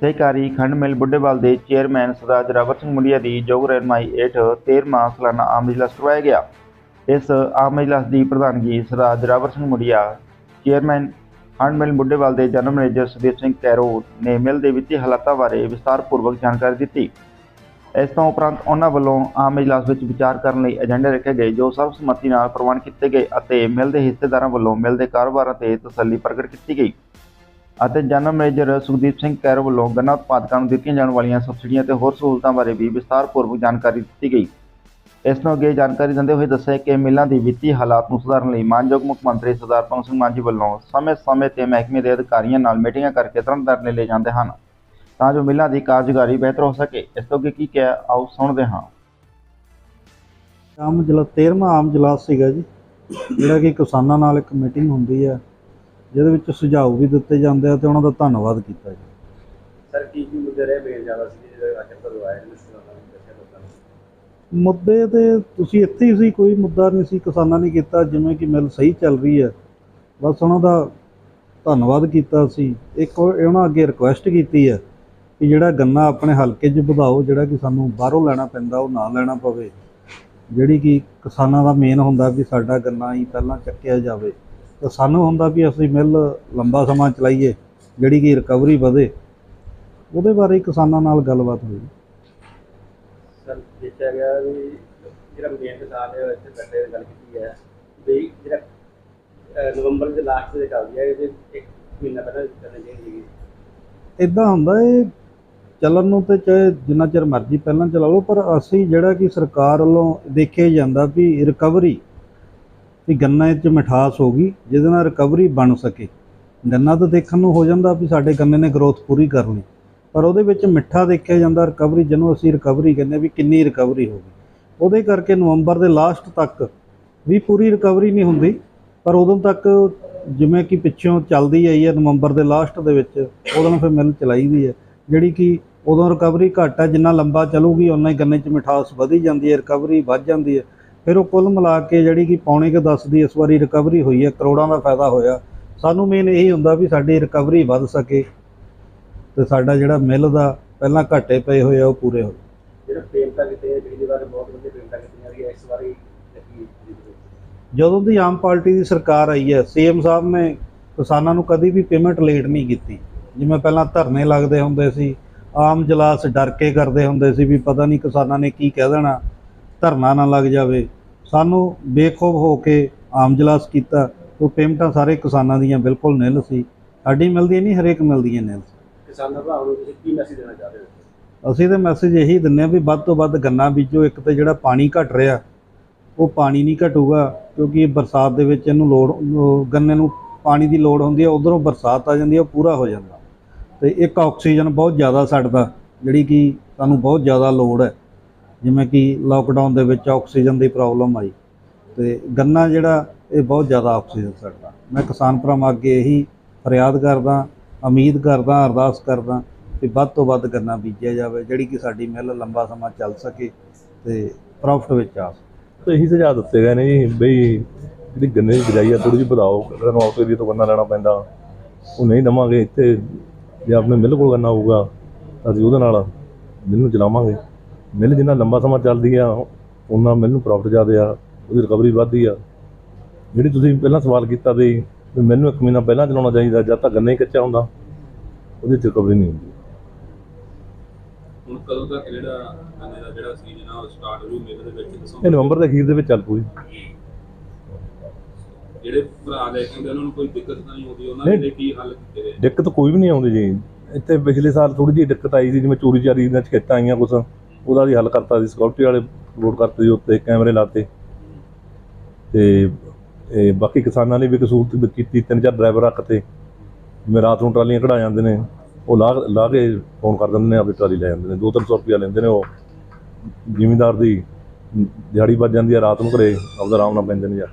ਸਹਿਕਾਰੀ ਖੰਡ ਮਿਲ ਬੁੱਢੇਵਾਲ ਦੇ ਚੇਅਰਮੈਨ ਸਰਦਾਰ ਜਰਾਵਰ ਸਿੰਘ ਮੁੰਡੀਆ ਦੀ ਯੋਗ ਰਹਿਨਮਾਈ ਹੇਠ 13ਵਾਂ ਸਾਲਾਨਾ ਆਮ ਇਜਲਾਸ ਕਰਵਾਇਆ ਗਿਆ। ਇਸ ਆਮ ਇਜਲਾਸ ਦੀ ਪ੍ਰਧਾਨਗੀ ਸਰਦਾਰ ਜਰਾਵਰ ਸਿੰਘ ਮੁੰਡੀਆ, ਚੇਅਰਮੈਨ ਖੰਡ ਮਿਲ ਬੁੱਢੇਵਾਲ ਦੇ ਜਨਰਲ ਮੈਨੇਜਰ ਸੁਦੀਪ ਸਿੰਘ ਕੈਰੋ ਨੇ ਮਿਲ ਦੇ ਵਿੱਤੀ ਹਾਲਾਤਾਂ ਬਾਰੇ ਵਿਸਤਾਰਪੂਰਵਕ ਜਾਣਕਾਰੀ ਦਿੱਤੀ। ਇਸ ਤੋਂ ਉਪਰੰਤ ਉਹਨਾਂ ਵੱਲੋਂ ਆਮ ਇਜਲਾਸ ਵਿੱਚ ਵਿਚਾਰ ਕਰਨ ਲਈ ਏਜੰਡੇ ਰੱਖੇ ਗਏ, ਜੋ ਸਰਬਸੰਮਤੀ ਨਾਲ ਪ੍ਰਵਾਨ ਕੀਤੇ ਗਏ ਅਤੇ ਮਿਲ ਦੇ ਹਿੱਸੇਦਾਰਾਂ ਵੱਲੋਂ ਮਿਲ ਦੇ ਕਾਰੋਬਾਰਾਂ ਤੇ ਤਸੱਲੀ ਪ੍ਰਗਟ ਕੀਤੀ ਗਈ। ਅਤੇ ਜਨਰਲ ਮੈਨੇਜਰ ਸੁਖਦੀਪ ਸਿੰਘ ਕੈਰੋ ਵੱਲੋਂ ਗੰਨਾ ਉਤਪਾਦਕਾਂ ਨੂੰ ਦਿੱਤੀਆਂ ਜਾਣ ਵਾਲੀਆਂ ਸਬਸਿਡੀਆਂ ਤੇ ਹੋਰ ਸਹੂਲਤਾਂ ਬਾਰੇ ਵੀ ਵਿਸਤਾਰਪੂਰਵਕ ਜਾਣਕਾਰੀ ਦਿੱਤੀ ਗਈ। ਇਸ ਨੂੰ ਅੱਗੇ ਜਾਣਕਾਰੀ ਦਿੰਦੇ ਹੋਏ ਦੱਸਿਆ ਕਿ ਮਿਲਾਂ ਦੀ ਵਿੱਤੀ ਹਾਲਾਤ ਨੂੰ ਸੁਧਾਰਨ ਲਈ ਮਾਨਯੋਗ ਮੁੱਖ ਮੰਤਰੀ ਸਰਦਾਰ ਭਗਵੰਤ ਸਿੰਘ ਮਾਂਝੀ ਵੱਲੋਂ ਸਮੇਂ-ਸਮੇਂ ਤੇ ਮਹਿਕਮੇ ਦੇ ਅਧਿਕਾਰੀਆਂ ਨਾਲ ਮੀਟਿੰਗਾਂ ਕਰਕੇ ਤੁਰੰਤ ਧਰਨੇ ਲਏ ਜਾਂਦੇ ਹਨ। ਤਾਂ ਜੋ ਮਿਲਾਂ ਦੀ ਕਾਰਜਕਾਰੀ ਬਿਹਤਰ ਹੋ ਸਕੇ। ਇਸ ਤੋਂ ਅੱਗੇ ਕੀ ਕਿਹਾ, ਆਓ ਸੁਣਦੇ ਹਾਂ। ਆਮ ਜਲਾ 13ਵਾਂ ਆਮ ਜਲਾਸ ਸੀਗਾ ਜੀ। ਜਿਹੜਾ ਕਿ ਕਿਸਾਨਾਂ ਨਾਲ ਇੱਕ ਮੀਟਿੰਗ ਹੁੰਦੀ ਹੈ ਜਿਹਦੇ ਵਿੱਚ ਸੁਝਾਅ ਵੀ ਦਿੱਤੇ ਜਾਂਦੇ ਆ ਤੇ ਉਹਨਾਂ ਦਾ ਧੰਨਵਾਦ ਕੀਤਾ ਜੀ। ਸਰ ਕੀ ਕੀ ਮੁੱਦੇ ਰਹੇ ਮੇਨ ਜ਼ਿਆਦਾ ਸੀ ਜਿਹੜੇ ਅੱਜ ਤੱਕ ਆਏ ਨੇ ਮੁੱਦੇ ਤੇ ਤੁਸੀਂ ਇੱਥੇ ਹੀ ਸੀ ਕੋਈ ਮੁੱਦਾ ਨਹੀਂ ਸੀ ਕਿਸਾਨਾਂ ਨੇ ਕੀਤਾ ਜਿਵੇਂ ਕਿ ਮਿਲ ਸਹੀ ਚੱਲ ਰਹੀ ਹੈ। ਬਸ ਉਹਨਾਂ ਦਾ ਧੰਨਵਾਦ ਕੀਤਾ ਸੀ। ਇੱਕ ਉਹਨਾਂ ਅੱਗੇ ਰਿਕੁਐਸਟ ਕੀਤੀ ਹੈ ਕਿ ਜਿਹੜਾ ਗੰਨਾ ਆਪਣੇ ਹਲਕੇ 'ਚ ਵਧਾਓ ਜਿਹੜਾ ਕਿ ਸਾਨੂੰ ਬਾਹਰੋਂ ਲੈਣਾ ਪੈਂਦਾ ਉਹ ਨਾ ਲੈਣਾ ਪਵੇ। ਜਿਹੜੀ ਕਿ ਕਿਸਾਨਾਂ ਦਾ ਮੇਨ ਹੁੰਦਾ ਵੀ ਸਾਡਾ ਗੰਨਾ ਹੀ ਪਹਿਲਾਂ ਚੱਕਿਆ ਜਾਵੇ। ਤੇ ਸਾਨੂੰ ਹੁੰਦਾ ਵੀ ਅਸੀਂ ਮਿਲ ਲੰਬਾ ਸਮਾਂ ਚਲਾਈਏ ਜਿਹੜੀ ਕਿ ਰਿਕਵਰੀ ਵਧੇ ਉਹਦੇ ਬਾਰੇ ਕਿਸਾਨਾਂ ਨਾਲ ਗੱਲਬਾਤ ਹੋਈ। ਸਰ ਦੇਖਿਆ ਗਿਆ ਵੀ ਜਿਹੜਾ ਮੇਨ ਕਿਸਾਨ ਹੈ ਉਹ ਇੱਥੇ ਬੈਠੇ ਗੱਲ ਕੀਤੀ ਹੈ ਵੀ ਜਿਹੜਾ ਨਵੰਬਰ ਦੇ ਲਾਸਟ ਦੇ ਚੱਲਦੀ ਹੈ ਇਹਦੇ ਇੱਕ ਮਹੀਨਾ ਪਹਿਲਾਂ ਕਰਨੀ ਚਾਹੀਦੀ ਹੈ ਇਦਾਂ ਹੁੰਦਾ ਇਹ ਚੱਲਣ ਨੂੰ ਤੇ ਚਾਹੇ ਜਿੰਨਾ ਚਿਰ ਮਰਜ਼ੀ ਪਹਿਲਾਂ ਚਲਾ ਲਓ ਪਰ ਅਸੀਂ ਜਿਹੜਾ ਕਿ ਸਰਕਾਰ ਵੱਲੋਂ ਦੇਖਿਆ ਜਾਂਦਾ ਵੀ ਰਿਕਵਰੀ ਵੀ ਗੰਨਾ 'ਚ ਮਿਠਾਸ ਹੋ ਗਈ, ਜਿਹਦੇ ਨਾਲ ਰਿਕਵਰੀ ਬਣ ਸਕੇ। ਗੰਨਾ ਤਾਂ ਦੇਖਣ ਨੂੰ ਹੋ ਜਾਂਦਾ ਵੀ ਸਾਡੇ ਗੰਨੇ ਨੇ ਗਰੋਥ ਪੂਰੀ ਕਰ ਲਈ, ਪਰ ਉਹਦੇ ਵਿੱਚ ਮਿੱਠਾ ਦੇਖਿਆ ਜਾਂਦਾ ਰਿਕਵਰੀ ਜਿਹਨੂੰ ਅਸੀਂ ਰਿਕਵਰੀ ਕਹਿੰਦੇ ਵੀ ਕਿੰਨੀ ਰਿਕਵਰੀ ਹੋ ਗਈ। ਉਹਦੇ ਕਰਕੇ ਨਵੰਬਰ ਦੇ ਲਾਸਟ ਤੱਕ ਵੀ ਪੂਰੀ ਰਿਕਵਰੀ ਨਹੀਂ ਹੁੰਦੀ, ਪਰ ਉਦੋਂ ਤੱਕ ਜਿਵੇਂ ਕਿ ਪਿੱਛੋਂ ਚੱਲਦੀ ਆਈ ਹੈ ਨਵੰਬਰ ਦੇ ਲਾਸਟ ਦੇ ਵਿੱਚ, ਉਦੋਂ ਫਿਰ ਮਿਲ ਚਲਾਈ ਦੀ ਹੈ। ਜਿਹੜੀ ਕਿ ਉਦੋਂ ਰਿਕਵਰੀ ਘੱਟ ਹੈ, ਜਿੰਨਾ ਲੰਬਾ ਚੱਲੂਗੀ ਉਨਾ ਹੀ ਗੰਨੇ 'ਚ ਮਿਠਾਸ ਵਧੀ ਜਾਂਦੀ ਹੈ ਰਿਕਵਰੀ ਵੱਧ ਜਾਂਦੀ ਹੈ। ਫਿਰ ਉਹ ਕੁੱਲ ਮਿਲਾ ਕੇ ਜਿਹੜੀ ਕਿ ਪੌਣੇ ਕੇ 10 ਦੀ ਇਸ ਵਾਰੀ ਰਿਕਵਰੀ ਹੋਈ ਹੈ ਕਰੋੜਾਂ ਦਾ ਫਾਇਦਾ ਹੋਇਆ। ਸਾਨੂੰ ਮੇਨ ਇਹੀ ਹੁੰਦਾ ਵੀ ਸਾਡੀ ਰਿਕਵਰੀ ਵੱਧ ਸਕੇ ਤੇ ਸਾਡਾ ਜਿਹੜਾ ਮਿਲ ਦਾ ਪਹਿਲਾਂ ਘਾਟੇ ਪਏ ਹੋਏ ਆ ਉਹ ਪੂਰੇ ਹੋ ਜਿਹੜਾ ਪੇਮੈਂਟਾਂ ਕੀਤੀਆਂ ਹੈ, ਪਿਛਲੀ ਵਾਰ ਬਹੁਤ ਵਧੀਆ ਪੇਮੈਂਟਾਂ ਕੀਤੀਆਂ ਗਈਆਂ ਇਸ ਵਾਰੀ ਲੱਗੀ ਜਦੋਂ ਦੀ ਆਮ ਪਾਰਟੀ ਦੀ ਸਰਕਾਰ ਆਈ ਹੈ ਸੀਐਮ ਸਾਹਿਬ ਨੇ ਕਿਸਾਨਾਂ ਨੂੰ ਕਦੀ ਵੀ ਪੇਮੈਂਟ ਲੇਟ ਨਹੀਂ ਕੀਤੀ। ਜਿਵੇਂ ਪਹਿਲਾਂ ਧਰਨੇ ਲੱਗਦੇ ਹੁੰਦੇ ਸੀ ਆਮ ਜਲਾਸ ਡਰ ਕੇ ਕਰਦੇ ਹੁੰਦੇ ਸੀ ਵੀ ਪਤਾ ਨਹੀਂ ਕਿਸਾਨਾਂ ਨੇ ਕੀ ਕਹਿ ਦੇਣਾ ਧਰਨਾ ਨਾ ਲੱਗ ਜਾਵੇ। ਸਾਨੂੰ ਬੇਖੌਫ ਹੋ ਕੇ ਆਮ ਜਲਾਸ ਕੀਤਾ ਉਹ ਪੇਮੈਂਟਾਂ ਸਾਰੇ ਕਿਸਾਨਾਂ ਦੀਆਂ ਬਿਲਕੁਲ ਨਿਲ ਸੀ। ਸਾਡੀ ਮਿਲਦੀ ਨਹੀਂ ਹਰੇਕ ਮਿਲਦੀ ਹੈ ਨਿਲ ਕਿਸਾਨਾਂ ਭਰਾਵਾਂ ਨੂੰ ਤੁਸੀਂ ਕੀ ਮੈਸੇਜ ਦੇਣਾ ਚਾਹਦੇ ਹੋ? ਅਸੀਂ ਤਾਂ ਮੈਸੇਜ ਇਹੀ ਦਿੰਦੇ ਹਾਂ ਵੀ ਵੱਧ ਤੋਂ ਵੱਧ ਗੰਨਾ ਬੀਜੋ ਇੱਕ ਤੇ ਜਿਹੜਾ ਪਾਣੀ ਘਟ ਰਿਹਾ ਉਹ ਪਾਣੀ ਨਹੀਂ ਘਟੂਗਾ ਕਿਉਂਕਿ ਇਹ ਬਰਸਾਤ ਦੇ ਵਿੱਚ ਇਹਨੂੰ ਲੋੜ ਗੰਨੇ ਨੂੰ ਪਾਣੀ ਦੀ ਲੋੜ ਹੁੰਦੀ ਹੈ ਉਧਰੋਂ ਬਰਸਾਤ ਆ ਜਾਂਦੀ ਹੈ ਉਹ ਪੂਰਾ ਹੋ ਜਾਂਦਾ। ਤੇ ਇੱਕ ਆਕਸੀਜਨ ਬਹੁਤ ਜ਼ਿਆਦਾ ਛੱਡਦਾ ਜਿਹੜੀ ਕਿ ਸਾਨੂੰ ਬਹੁਤ ਜ਼ਿਆਦਾ ਲੋੜ ਹੈ। ਜਿਵੇਂ ਕਿ ਲਾਕਡਾਊਨ ਦੇ ਵਿੱਚ ਆਕਸੀਜਨ ਦੀ ਪ੍ਰੋਬਲਮ ਆਈ ਤੇ ਗੰਨਾ ਜਿਹੜਾ, ਇਹ ਬਹੁਤ ਜ਼ਿਆਦਾ ਆਕਸੀਜਨ ਛੱਡਦਾ। ਮੈਂ ਕਿਸਾਨ ਭਰਾਵਾਂ ਅੱਗੇ ਇਹੀ ਫਰਿਆਦ ਕਰਦਾ, ਉਮੀਦ ਕਰਦਾ, ਅਰਦਾਸ ਕਰਦਾ ਕਿ ਵੱਧ ਤੋਂ ਵੱਧ ਗੰਨਾ ਬੀਜਿਆ ਜਾਵੇ, ਜਿਹੜੀ ਕਿ ਸਾਡੀ ਮਿੱਲ ਲੰਬਾ ਸਮਾਂ ਚੱਲ ਸਕੇ ਤੇ ਪ੍ਰੋਫਿਟ ਵਿੱਚ ਆ ਸਕੇ। ਤਾਂ ਇਹੀ ਸੁਝਾਅ ਦਿੱਤੇ ਗਏ ਨੇ ਜੀ, ਬਈ ਜਿਹੜੀ ਗੰਨੇ ਦੀ ਬਿਜਾਈ ਆ ਥੋੜੀ ਜਿਹੀ ਵਧਾਓ ਸਾਨੂੰ ਨੂੰ ਆਊਟ ਏਰੀਆ ਤੋਂ ਗੰਨਾ ਲੈਣਾ ਪੈਂਦਾ, ਉਹ ਨਹੀਂ ਦਵਾਂਗੇ ਇੱਥੇ, ਜੇ ਆਪਣੇ ਮਿਲ ਕੋਲ ਗੰਨਾ ਹੋਊਗਾ ਅਸੀਂ ਉਹਦੇ ਨਾਲ ਮਿੱਲ ਨੂੰ ਚਲਾਵਾਂਗੇ। ਮਿੱਲ ਜਿੰਨਾ ਲੰਬਾ ਸਮਾਂ ਚੱਲਦੀ ਆ ਉਹਨਾਂ ਮਿੱਲ ਨੂੰ ਪ੍ਰੋਫਿਟ ਜ਼ਿਆਦਾ ਆ ਉਹਦੀ ਰਿਕਵਰੀ ਵੱਧਦੀ ਆ। ਜਿਹੜੀ ਤੁਸੀਂ ਪਹਿਲਾਂ ਸਵਾਲ ਕੀਤਾ ਵੀ ਮੈਨੂੰ ਇੱਕ ਮਹੀਨਾ ਪਹਿਲਾਂ ਚਲਾਉਣਾ ਚਾਹੀਦਾ ਜਦ ਤੱਕ ਗੰਨਾ ਹੀ ਕੱਚਾ ਹੁੰਦਾ ਉਹਦੀ ਰਿਕਵਰੀ ਨਹੀਂ ਹੁੰਦੀ। ਹੁਣ ਕਦੋਂ ਤੱਕ ਜਿਹੜਾ ਗੰਨੇ ਦਾ ਜਿਹੜਾ ਸੀਜ਼ਨ ਆ ਉਹ ਸਟਾਰਟ ਹੋ ਜੂ ਮੇਲੇ ਦੇ ਵਿੱਚ ਇਹ ਦਸੰਬਰ ਨਵੰਬਰ ਦੇ ਅਖੀਰ ਦੇ ਵਿੱਚ ਚੱਲ ਪੂਗੀ ਜਿਹੜੇ ਭਰਾ ਲੈ ਕੇ ਆਉਂਦੇ ਉਹਨਾਂ ਨੂੰ ਕੋਈ ਦਿੱਕਤ ਤਾਂ ਨਹੀਂ ਆਉਂਦੀ ਉਹਨਾਂ। ਦੇ ਕੀ ਹੱਲ ਕੀਤੇ ਗਏ? ਦਿੱਕਤ ਕੋਈ ਵੀ ਨਹੀਂ ਆਉਂਦੀ ਜੀ। ਇੱਥੇ ਪਿਛਲੇ ਸਾਲ ਥੋੜੀ ਜਿਹੀ ਦਿੱਕਤ ਆਈ ਸੀ ਜਿਵੇਂ ਚੋਰੀ ਚਾਰੀ ਦੀਆਂ ਸ਼ਿਕਾਇਤਾਂ ਆਈਆਂ ਕੁਛ। ਉਹਦਾ ਵੀ ਹੱਲ ਕਰਤਾ ਸੀ ਸਿਕਿਉਰਿਟੀ ਵਾਲੇ ਲੋਡ ਕਰਤੇ ਸੀ ਉੱਤੇ, ਕੈਮਰੇ ਲਾਤੇ। ਤੇ ਇਹ ਬਾਕੀ ਕਿਸਾਨਾਂ ਨੇ ਵੀ ਕਸੂਰਤ ਕੀਤੀ, ਤਿੰਨ ਚਾਰ ਡਰਾਈਵਰ ਰੱਖਤੇ। ਜਿਵੇਂ ਰਾਤ ਨੂੰ ਟਰਾਲੀਆਂ ਕਢਾ ਜਾਂਦੇ ਨੇ, ਉਹ ਲਾ ਲਾ ਕੇ ਫੋਨ ਕਰ ਦਿੰਦੇ ਨੇ, ਆਪਣੀ ਟਰਾਲੀ ਲੈ ਜਾਂਦੇ ਨੇ। 2-300 ਰੁਪਇਆ ਲੈਂਦੇ ਨੇ ਉਹ। ਜ਼ਿਮੀਂਦਾਰ ਦੀ ਦਿਹਾੜੀ ਵੱਜ ਜਾਂਦੀ ਆ, ਰਾਤ ਨੂੰ ਘਰੇ ਆਪਦਾ ਆਰਾਮ ਨਾਲ ਪੈਂਦੇ ਨੇ ਯਾਰ।